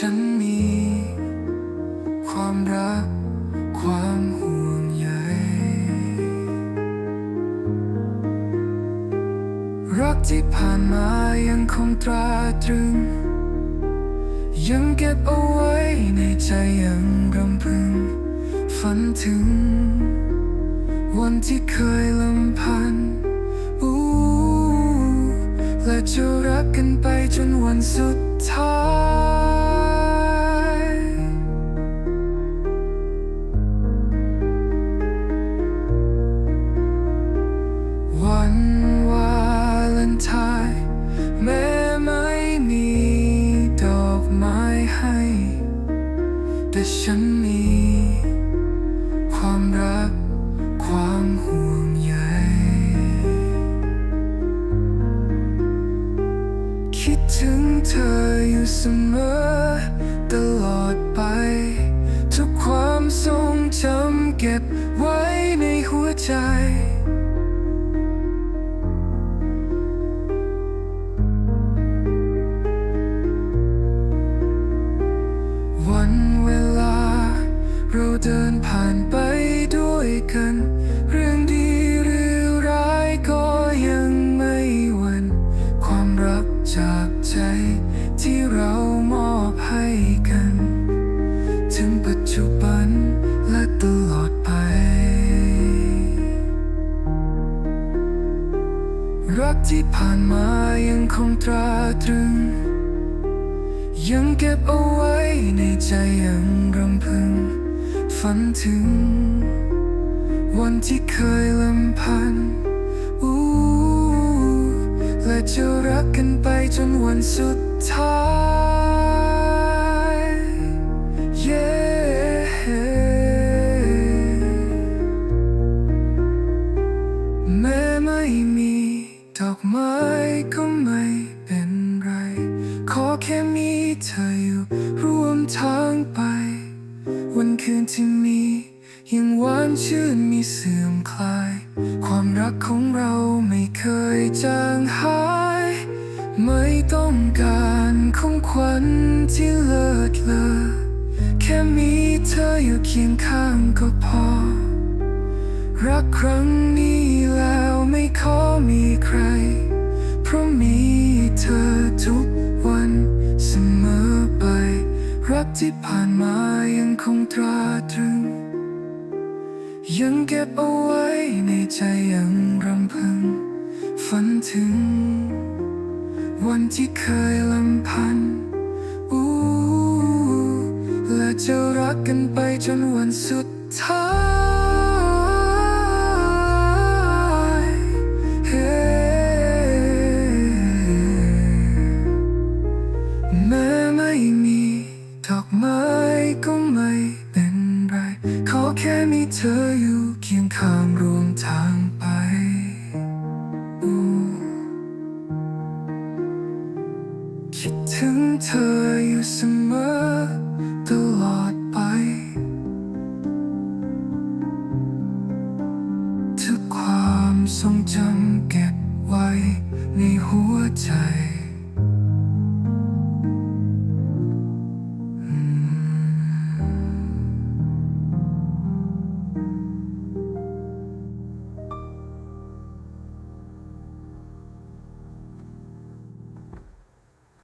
ฉันมี ความรัก ความห่วงใยรักที่ผ่านมายังคงตราตรึง ยังเก็บเอาไว้ในใจยังรำพึง ฝันถึง วันที่เคยลำพันธ์อู้และจะรักกันไปจนวันสุดท้าย ฉันมี ความรัก ความห่วงใย คิดถึงเธออยู่เสมอ ตลอดไป ทุกความทรงจำเก็บไว้ในหัวใจ กัน เรื่องดีหรือร้ายก็ยังไม่หวันความรักจากใจที่เรามอบให้กัน ถึงปัจจุบันและตลอดไป รักที่ผ่านมายังคงตราตรึง ยังเก็บเอาไว้ในใจยังรำพึง ฝันถึง วันที่เคยลำพันธ์อู้และจะรักกันไปจนวันสุดท้ายแม้ไม่มีดอกไม้ก็ไม่เป็นไร ขอแค่มีเธออยู่ร่วมทางไป วันคืนที่มี ยังหวานชื่นมีเสื่อมคลาย ความรักของเราไม่เคยจางหาย ไม่ต้องการของขวัญที่เลิศเลอแค่มีเธออยู่เคียงข้างก็พอ รักครั้งนี้แล้วไม่ขอมีใคร เพราะมีเธอทุกวันเสมอไป รักที่ผ่านมายังคงตราตรึง ยังเก็บเอาไว้ในใจยังรำพึง ฝันถึง วันที่เคยลำพันอู้และจะรักกันไปจนวันสุดท้ายเฮ้แม้ไม่มีดอกไม้ก็ไม่เป็นไร ขอแค่มีเธอ คิดถึงเธออยู่เสมอตลอดไป ทุกความทรงจำ